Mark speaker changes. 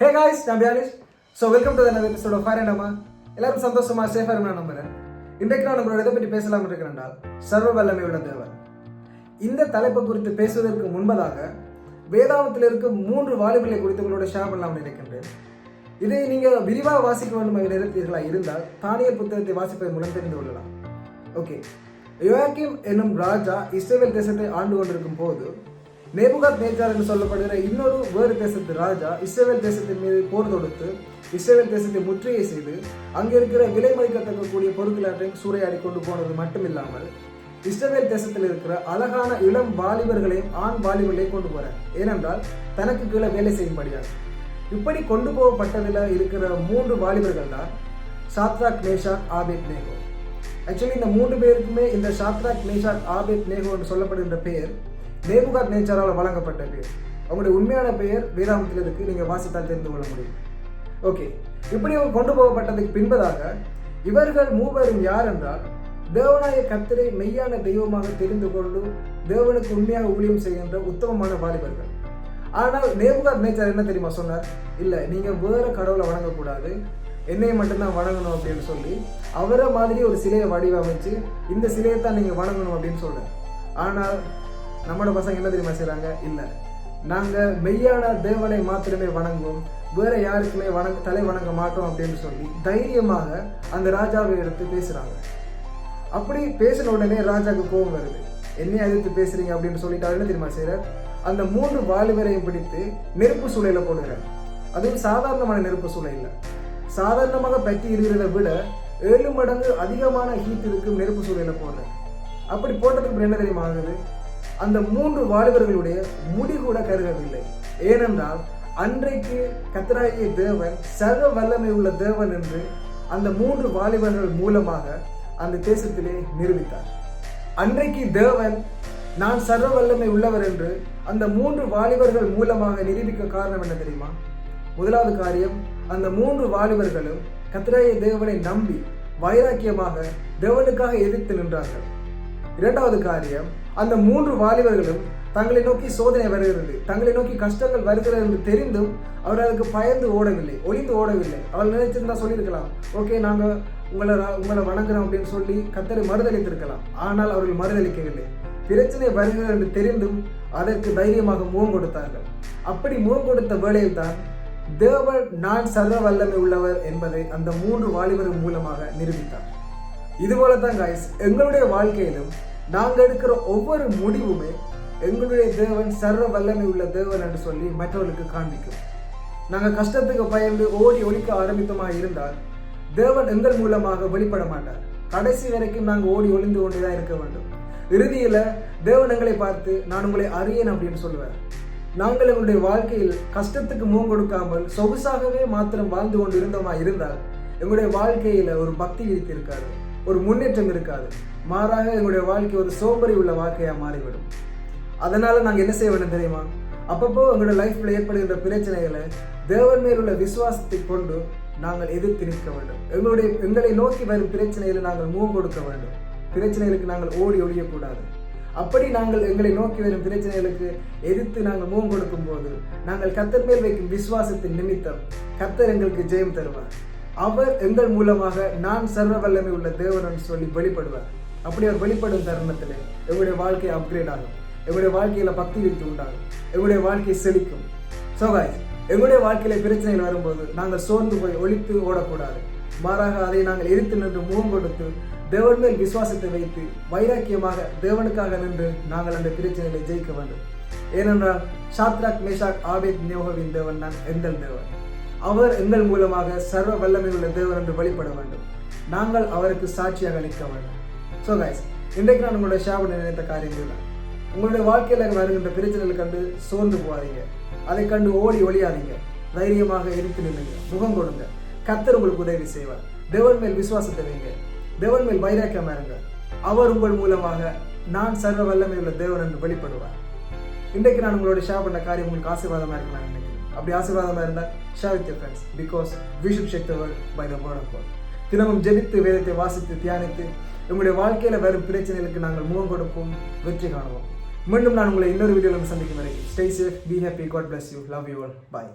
Speaker 1: Hey guys நான் பியாலிஷ் so welcome to தனது எபிசோட ஃபார் ஃபயர் அம்மா எல்லாரும் சந்தோஷமா சேஃபாக இருக்கணும் நம்புகிறேன் இன்றைக்கு நான் உங்களோட இதை பற்றி பேசலாம் இருக்கிறேன் சர்வ வல்லமை உள்ள தேவன். இந்த தலைப்பை குறித்து பேசுவதற்கு முன்பதாக வேதாவத்தில் இருக்கும் மூன்று வாலிபர்களை குறித்து உங்களோட ஷேர் பண்ணலாம் நினைக்கின்றேன். இதை நீங்கள் விரிவாக வாசிக்க வேண்டும் என்ற நிறுத்தீர்களாக இருந்தால் தானியல் புத்தகத்தை வாசிப்பதன் மூலம் தெரிந்து கொள்ளலாம். ஓகே யோயாக்கிம் என்னும் ராஜா இஸ்ரேல் தேசத்தை ஆண்டு கொண்டிருக்கும் போது நேபுகாத் நேச்சார் என்று சொல்லப்படுகிற இன்னொரு வேறு தேசத்து ராஜா இஸ்ரேல் தேசத்தின் மீது போர் தொடுத்து இஸ்ரேல் தேசத்தை முற்றுகை செய்து அங்கே இருக்கிற விலை மதிக்கத்தக்கக்கூடிய பொருட்களாற்றை சூறையாடி கொண்டு போனது மட்டுமில்லாமல் இஸ்ரேல் தேசத்தில் இருக்கிற அழகான இளம் வாலிபர்களையும் ஆண் வாலிபர்களையும் கொண்டு போறார் ஏனென்றால் தனக்கு கீழே வேலை செய்யும்படியாக இப்படி கொண்டு போகப்பட்டதில் இருக்கிற மூன்று வாலிபர்கள் தான் Shadrach Meshach Abednego. Actually இந்த மூன்று பேருக்குமே இந்த சாத்ராக் மேஷாக் ஆபேத் நேகோ என்று சொல்லப்படுகின்ற பெயர் நேபுகாத் நேச்சரால் வழங்கப்பட்ட பெயர் அவங்களுடைய உண்மையான பெயர் வேதாமத்தில் இருக்கு. நீங்கள் வாசித்தால் தெரிந்து கொள்ள முடியும். ஓகே இப்படி கொண்டு போகப்பட்டதுக்கு பின்பதாக இவர்கள் மூவரும் யார் என்றால் தேவனாய கத்தரை மெய்யான தெய்வமாக தெரிந்து கொண்டு தேவனுக்கு உண்மையாக ஊழியம் செய்கின்ற உத்தமமான வாலிபர்கள். ஆனால் நேபுகாத் நேச்சர் என்ன தெரியுமா சொன்னார்? இல்லை நீங்கள் வேற கடவுளை வணங்கக்கூடாது. என்னையை மட்டும்தான் வணங்கணும் அப்படின்னு சொல்லி அவரை மாதிரி ஒரு சிலையை வடிவமைச்சு இந்த சிலையை தான் நீங்கள் வணங்கணும் அப்படின்னு சொல்கிறார் ஆனால் நம்மளோட பசங்க என்ன தெரியுமா செய்கிறாங்க இல்லை. நாங்கள் மெய்யான தேவனை மாத்திரமே வணங்குவோம். வேற யாருக்குமே வணங்க தலை வணங்க மாட்டோம் அப்படின்னு சொல்லி தைரியமாக அந்த ராஜாவை எடுத்து பேசுகிறாங்க அப்படி பேசின உடனே ராஜாவுக்கு கோபம் வருது. என்னைய எதிர்த்து பேசுறீங்க? அப்படின்னு சொல்லிட்டு என்ன தெரியுமா செய்கிறார் அந்த மூன்று வாலிபரையும் பிடித்து நெருப்பு சூளையில் போடுகிறார் அதுவும் சாதாரணமான நெருப்பு சூளை இல்லை. சாதாரணமாக பற்றி இருக்கிறத விட ஏழு மடங்கு அதிகமான ஹீட் இருக்கும் நெருப்பு சூளையில் போடுறார். அப்படி போட்டதுக்கு என்ன தெரியுமா ஆகுது? அந்த மூன்று வாலிபர்களுடைய முடி கூட கருகவில்லை. ஏனென்றால் அன்றைக்கு கத்தராகிய தேவன் சர்வ வல்லமை உள்ள தேவன் என்று அந்த மூன்று வாலிபர்கள் மூலமாக அந்த தேசத்திலே நிரூபித்தார். அன்றைக்கு தேவன் நான் சர்வ வல்லமை உள்ளவர் என்று அந்த மூன்று வாலிபர்கள் மூலமாக நிரூபிக்க காரணம் என்ன தெரியுமா? முதலாவது காரியம் அந்த மூன்று வாலிபர்களும் கத்திராய தேவனை நம்பி வைராக்கியமாக தேவனுக்காக எதிர்த்து நின்றார்கள். இரண்டாவது காரியம் அந்த மூன்று வாலிபர்களும் தங்களை நோக்கி சோதனை வருகிறது. தங்களை நோக்கி கஷ்டங்கள் வருகிறது என்று தெரிந்தும் அவர் அதுக்கு பயந்து ஓடவில்லை ஒளிந்து ஓடவில்லை. அவர் நினைச்சிருந்தா சொல்லியிருக்கலாம். ஓகே நாங்கள் உங்களை உங்களை வணங்குறோம் அப்படின்னு சொல்லி கத்தரை மறுதளித்திருக்கலாம். ஆனால் அவர்கள் மறுதளிக்கவில்லை. பிரச்சனை வருகிறது என்று தெரிந்தும் அதற்கு தைரியமாக முகம் கொடுத்தார்கள். அப்படி முகம் கொடுத்த வேளையில் தான் தேவர் நான் சர்வ வல்லமை உள்ளவர் என்பதை அந்த மூன்று வாலிபர்கள் மூலமாக நிரூபித்தார். இதுபோல தான் காய்ஸ் எங்களுடைய வாழ்க்கையிலும் நாங்கள் எடுக்கிற ஒவ்வொரு முடிவுமே எங்களுடைய தேவன் சர்வ வல்லமை உள்ள தேவன் என்று சொல்லி மற்றவர்களுக்கு காண்பிக்கும். நாங்கள் கஷ்டத்துக்கு பயந்து ஓடி ஒழிக்க ஆரம்பித்தமா இருந்தால் தேவன் எங்கள் மூலமாக வெளிப்பட மாட்டார். கடைசி வரைக்கும் நாங்கள் ஓடி ஒளிந்து கொண்டே தான் இருக்க வேண்டும். இறுதியில் தேவன் எங்களை பார்த்து நான் உங்களை அறியேன் அப்படின்னு சொல்லுவார். நாங்கள் எங்களுடைய வாழ்க்கையில் கஷ்டத்துக்கு முகம் கொடுக்காமல் சொகுசாகவே மாத்திரம் வாழ்ந்து கொண்டு இருந்தோமா இருந்தால் எங்களுடைய வாழ்க்கையில ஒரு பக்தி விரித்து இருக்காது ஒரு முன்னேற்றம் இருக்காது. மாறாக எங்களுடைய வாழ்க்கை ஒரு சோம்பறி உள்ள வாழ்க்கையாக மாறிவிடும். அதனால் நாங்கள் என்ன செய்ய வேண்டும் தெரியுமா? அப்பப்போ எங்களுடைய லைஃப்பில் ஏற்படுகின்ற பிரச்சனைகளை தேவன் மேல் உள்ள விசுவாசத்தை கொண்டு நாங்கள் எதிர்த்து நிற்க வேண்டும். எங்களுடைய எங்களை நோக்கி வரும் பிரச்சனைகளை நாங்கள் முகம் கொடுக்க வேண்டும். பிரச்சனைகளுக்கு நாங்கள் ஓடி ஒழியக்கூடாது அப்படி நாங்கள் எங்களை நோக்கி வரும் பிரச்சனைகளுக்கு எதிர்த்து நாங்கள் முகம் கொடுக்கும் போது நாங்கள் கத்தர் மேல் வைக்கும் விசுவாசத்தின் நிமித்தம் கத்தர் எங்களுக்கு ஜெயம் தருவார். அவர் எங்கள் மூலமாக நான் சர்வ வல்லமை உள்ள தேவன் என்று சொல்லி வெளிப்படுவார். அப்படி அவர் வெளிப்படும் தருணத்தில் எங்களுடைய வாழ்க்கை அப்கிரேட் ஆகும். எங்களுடைய வாழ்க்கையில பக்தி விருத்தி உண்டாகும். எங்களுடைய வாழ்க்கை செழிக்கும். ஸோ guys, எங்களுடைய வாழ்க்கையில பிரச்சனைகள் வரும்போது நாங்கள் சோர்ந்து போய் ஒழித்து ஓடக்கூடாது. மாறாக அதை நாங்கள் எரித்து நின்று முகம் கொடுத்து தேவன் மேல் விசுவாசத்தை வைத்து வைராக்கியமாக தேவனுக்காக நின்று நாங்கள் அந்த பிரச்சனைகளை ஜெயிக்க வேண்டும். ஏனென்றால் சாத்ராக் மேஷாக் ஆபேத் நியோகவின் தேவன் நான் எங்கள் தேவன். அவர் எங்கள் மூலமாக சர்வ வல்லமை உள்ள தேவர் என்று வழிபட வேண்டும். நாங்கள் அவருக்கு சாட்சியாக அளிக்க வேண்டும். ஸோ கைஸ் இன்றைக்கு நான் உங்களோட ஷேர் பண்ண நினைத்த காரியங்கள் தான் உங்களுடைய வாழ்க்கையில் வருகின்ற பிரச்சனைகளை கண்டு சோர்ந்து போகாதீங்க. அதை கண்டு ஓடி ஒழியாதீங்க தைரியமாக எதிர்த்து நில்லுங்க. முகம் கொடுங்க. கத்தர் உங்களுக்கு உதவி செய்வார். தேவன் மேல் விசுவாசத்தை வைங்க. தேவன் மேல் வைராக்கியமா இருங்க. அவர் உங்கள் மூலமாக நான் சர்வ வல்லமை உள்ள தேவன் என்று வெளிப்படுவார். இன்றைக்கு நான் உங்களோட ஷேர் பண்ண காரியம் உங்களுக்கு ஆசீர்வாதமாக இருக்கலாம் நான் நினைக்கிறேன் அப்படி ஆசீர்வாதமாக இருந்தால் share with friends because we should check the world by the word of தினமும் ஜெபித்து வேதத்தை வாசித்து தியானித்து உங்களுடைய வாழ்க்கையில் வரும் பிரச்சனைகளுக்கு நாங்கள் முகம் கொடுப்போம் வெற்றி காணுவோம். மீண்டும் நான் உங்களை இன்னொரு வீடியோவில் சந்திக்கும் வரை stay safe be happy God bless you love you all bye